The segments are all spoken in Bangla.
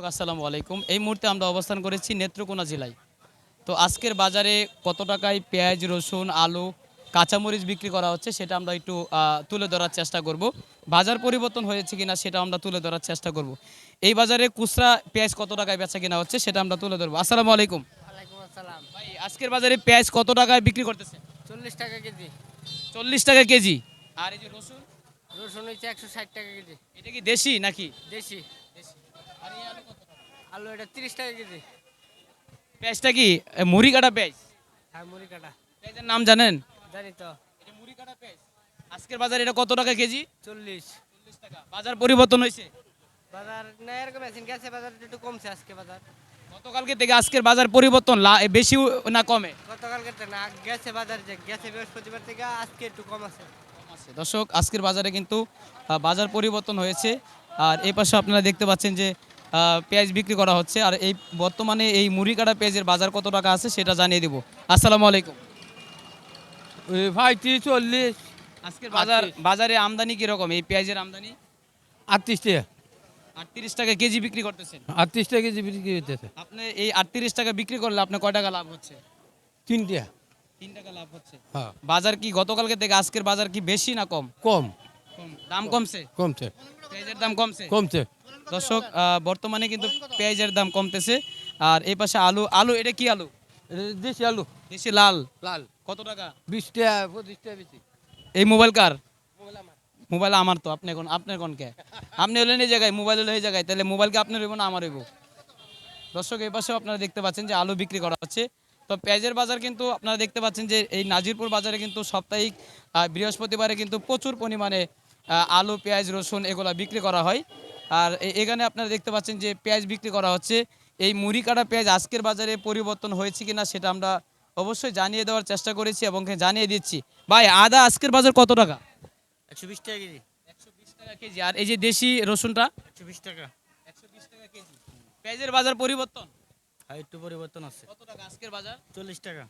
দর্শক আসসালামু আলাইকুম। এই মুহূর্তে আমরা অবস্থান করেছি নেত্রকোনা জেলায়। তো আজকের বাজারে কত টাকায় পেঁয়াজ রসুন আলু কাঁচামরিচ বিক্রি করা হচ্ছে সেটা আমরা একটু তুলে ধরার চেষ্টা করব। বাজার পরিবর্তন হয়েছে কিনা সেটা আমরা তুলে ধরার চেষ্টা করব। এই বাজারে খুচরা পেঁয়াজ কত টাকায় বেচা কিনা হচ্ছে সেটা আমরা তুলে ধরবো। আসসালামু আলাইকুম। ভাই আজকের বাজারে পেঁয়াজ কত টাকায় বিক্রি করতেছে? চল্লিশ টাকা কেজি। চল্লিশ টাকা কেজি। আর এই যে রসুন? রসুন হচ্ছে একশো ষাট টাকা কেজি। এটা কি দেশি নাকি? দেশি। আলু এটা তিরিশ টাকা কেজি। পেঁয়াজটা কি? মুড়ি কাটা পেঁয়াজ? হ্যাঁ মুড়ি কাটা পেঁয়াজের নাম জানেন? জানি তো। এটা মুড়ি কাটা পেঁয়াজ। আজকের বাজারে এটা কত টাকা কেজি? চল্লিশ। চল্লিশ টাকা। বাজার পরিবর্তন হয়েছে? বাজার না এরকম আছে। গেছে বাজার একটু কমছে আজকে বাজার। গতকালকে থেকে আজকের বাজার পরিবর্তন বেশি না কমে? গতকালকে না গেছে বাজার যে গেছে বৃহস্পতিবার থেকে আজকে একটু কম আছে। দর্শক আজকের বাজারে কিন্তু বাজার পরিবর্তন হয়েছে। আর এই পাশে আপনারা দেখতে পাচ্ছেন যে পেঁয়াজ বিক্রি করা হচ্ছে। আর এই বর্তমানে এই মুড়ি কাটা পেঁয়াজের বাজার কত টাকা আছে সেটা জানিয়ে দেবো। আসসালামু আলাইকুম। চল্লিশ। আজকের বাজার। বাজারে আমদানি কীরকম? এই পেঁয়াজের আমদানি? আটত্রিশ টাকা। আটত্রিশ টাকা কেজি বিক্রি করতেছেন। আটত্রিশ টাকা কেজি বিক্রি হইতেছে আপনি এই আটত্রিশ টাকা বিক্রি করলে আপনার কয় টাকা লাভ হচ্ছে? তিন টাকা। তিন টাকা লাভ হচ্ছে। হ্যাঁ। বাজার কি গতকালকে থেকে আজকের বাজার কি বেশি না কম। কম। দাম কমছে? কমছে। পেঁয়াজের দাম কমছে? কমছে। দর্শক বর্তমানে কিন্তু পেঁয়াজের দাম কমতেছে। আর এই পাশে আলু আলু এটা কি আলু? দেশি আলু। দেশি লাল। লাল। কত টাকা? বিশ টাকা পঁচিশ টাকা বেশি। এই মোবাইল কার? মোবাইল আমার। তো আপনি কোন আপনার কোন কে? আপনি হলেন এই জায়গায় মোবাইল হলে এই জায়গায়। তাহলে মোবাইল কি আপনার হইব না আমার হইব? দর্শক এই পাশেও আপনারা দেখতে পাচ্ছেন যে আলু বিক্রি করা হচ্ছে। তো পেঁয়াজের বাজার কিন্তু আপনারা দেখতে পাচ্ছেন যে এই নাজিরপুর বাজারে কিন্তু সাপ্তাহিক আহ, বৃহস্পতিবারে কিন্তু প্রচুর পরিমাণে আলু পেঁয়াজ রসুন এগুলা বিক্রি করা হয়। আর এখানে আপনারা দেখতে পাচ্ছেন যে পেঁয়াজ বিক্রি করা হচ্ছে। এই মুড়ি কাটা পেঁয়াজ আজকের বাজারে পরিবর্তন হয়েছে কিনা সেটা আমরা অবশ্যই জানিয়ে দেওয়ার চেষ্টা করেছি এবং জানিয়ে দিচ্ছি। ভাই আদা আজকের বাজার কত টাকা? একশো বিশ টাকা কেজি। একশো বিশ টাকা কেজি। আর এই যে দেশি রসুনটা? একশো বিশ টাকা। একশো বিশ টাকা কেজি। পেঁয়াজের বাজার পরিবর্তন? হ্যাঁ একটু পরিবর্তন আছে। কত টাকা আজকের বাজার? চল্লিশ টাকা।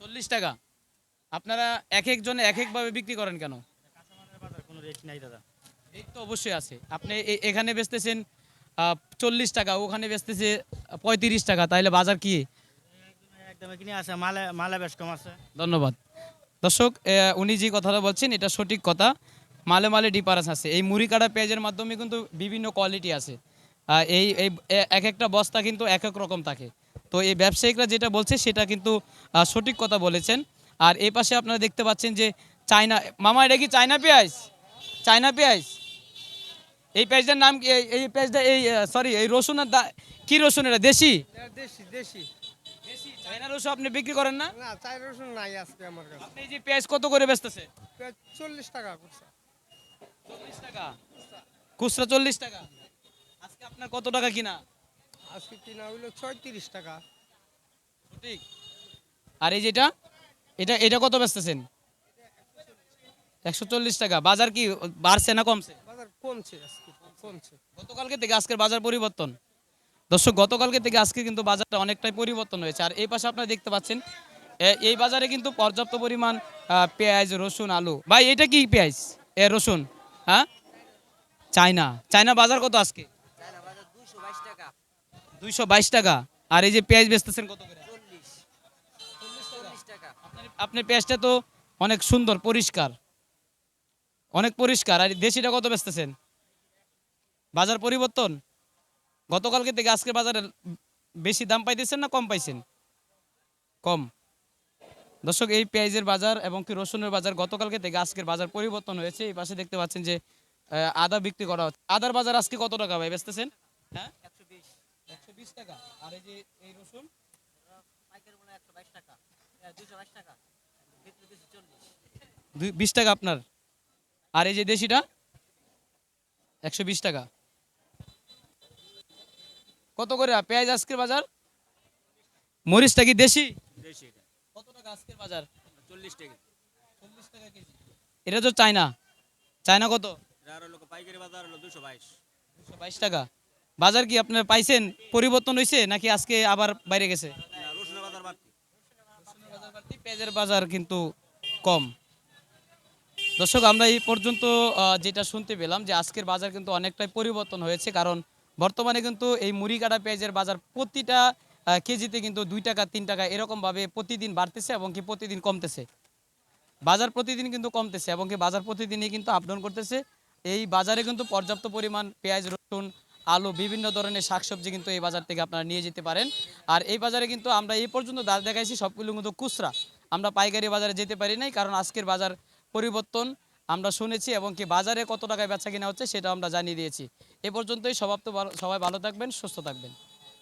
চল্লিশ টাকা। আপনারা এক একজনে এক একভাবে বিক্রি করেন কেন? বাজার কোনো রেট নাই দাদা। তো অবশ্যই আছে। আপনি এখানে বেচতেছেন চল্লিশ টাকা ওখানে বেচতেছে পঁয়ত্রিশ টাকা তাইলে বাজার কি? একদম কিনে আছে মালে মালে বেশ কম আছে। ধন্যবাদ। দর্শক উনি যে কথাটা বলছেন এটা সঠিক কথা। মালে মালে ডিফারেন্স আছে। এই মুড়ি কাটা পেঁয়াজের মাধ্যমে কিন্তু বিভিন্ন কোয়ালিটি আছে। এই এই এক একটা বস্তা কিন্তু এক এক রকম থাকে। তো এই ব্যবসায়িকরা যেটা বলছে সেটা কিন্তু সঠিক কথা বলেছেন। আর এই পাশে আপনারা দেখতে পাচ্ছেন যে চায়না মামা এটা কি চায়না পেঁয়াজ? চায়না পেঁয়াজ? এই পেঁয়াজটার নাম কি? এই- পেঁয়াজটা এই সরি এই রসুনের দা কি রসুন এটা? দেশি? দেশি দেশি। চায়না রসুন আপনি বিক্রি করেন না? না রসুন নাই আজকে আমার কাছে। আপনি এই যে পেঁয়াজ কত করে বেচতেছে? চল্লিশ টাকা করছে। চল্লিশ টাকা? খুচরা চল্লিশ টাকা? আজকে আপনার কত টাকা কিনা? আজকে কিনা হইল ছয়ত্রিশ টাকা। ঠিক আর এই যেটা এটা এটা কত বেচতেছেন? একশো চল্লিশ টাকা। বাজার কি বাড়ছে না কমছে? কমছে আজকে কমছে। গতকালকে থেকে আজকের বাজার পরিবর্তন। দর্শক গতকালকে থেকে আজকে কিন্তু বাজারটা অনেকটাই পরিবর্তন হয়েছে। আর এই পাশে আপনারা দেখতে পাচ্ছেন এই বাজারে কিন্তু পর্যাপ্ত পরিমাণ পেঁয়াজ রসুন আলু। ভাই এটা কি পেঁয়াজ? এ রসুন হ্যাঁ? চায়না চায়না বাজার কত আজকে? দুইশো বাইশ টাকা। আর এই যে পেঁয়াজ বেচতেছেন কত করে? আপনার- আপনার পেঁয়াজটা তো অনেক সুন্দর পরিষ্কার। অনেক পরিষ্কার। আর দেশিটা কত বেচতেছেন? বাজার পরিবর্তন? গতকালকে থেকে আজকের বাজারে বেশি দাম পাইতেছেন না কম পাইছেন? কম। দর্শক এই পেঁয়াজের বাজার এবং কি রসুনের বাজার গতকালকে থেকে আজকের বাজার পরিবর্তন হয়েছে। এই পাশে দেখতে পাচ্ছেন যে আদা বিক্রি করা হচ্ছে। আদার বাজার আজকে কত টাকা ভাই বেচতেছেন? হ্যাঁ? একশো বিশ। টাকা। আর এই যে এই রসুন? বিশ টাকা আপনার? আর এই যে দেশিটা? একশো বিশ টাকা। কত করে? পেঁয়াজ আজকের বাজার? মরিচটা কি দেশি? কত টাকা আজকের বাজার? চল্লিশ টাকা। চল্লিশ টাকা কেজি। এটা তো চায়না। চায়না কত? পাইকারি বাজার হলো দুশো বাইশ। দুশো বাইশ টাকা। বাজার কি আপনার পাইছেন? পরিবর্তন হয়েছে নাকি আজকে আবার বাইরে গেছে? পেঁয়াজের বাজার কিন্তু কম। দর্শক, আমরা এই পর্যন্ত যেটা শুনতে পেলাম যে আজকের বাজার কিন্তু অনেকটাই পরিবর্তন হয়েছে, কারণ বর্তমানে কিন্তু এই মুড়ি কাটা পেঁয়াজের বাজার প্রতিটা কেজিতে কিন্তু দুই টাকা, তিন টাকা এরকমভাবে প্রতিদিন বাড়তেছে এবং কি প্রতিদিন কমতেছে। বাজার প্রতিদিন কিন্তু কমতেছে এবং কি বাজার প্রতিদিনই কিন্তু আপডাউন করতেছে। এই বাজারে কিন্তু পর্যাপ্ত পরিমাণ পেঁয়াজ, রসুন, আলু, বিভিন্ন ধরনের শাকসবজি কিন্তু এই বাজার থেকে আপনারা নিয়ে যেতে পারেন। আর এই বাজারে কিন্তু আমরা এই পর্যন্ত দাঁড় দেখাইছি সবগুলো কিন্তু খুচরা। আমরা পাইকারি বাজারে যেতে পারি নাই, কারণ আজকের বাজার পরিবর্তন আমরা শুনেছি এবং কি বাজারে কত টাকায় বেচা কিনা হচ্ছে সেটা আমরা জানিয়ে দিয়েছি। এ পর্যন্তই সমাপ্ত সবাই ভালো থাকবেন, সুস্থ থাকবেন।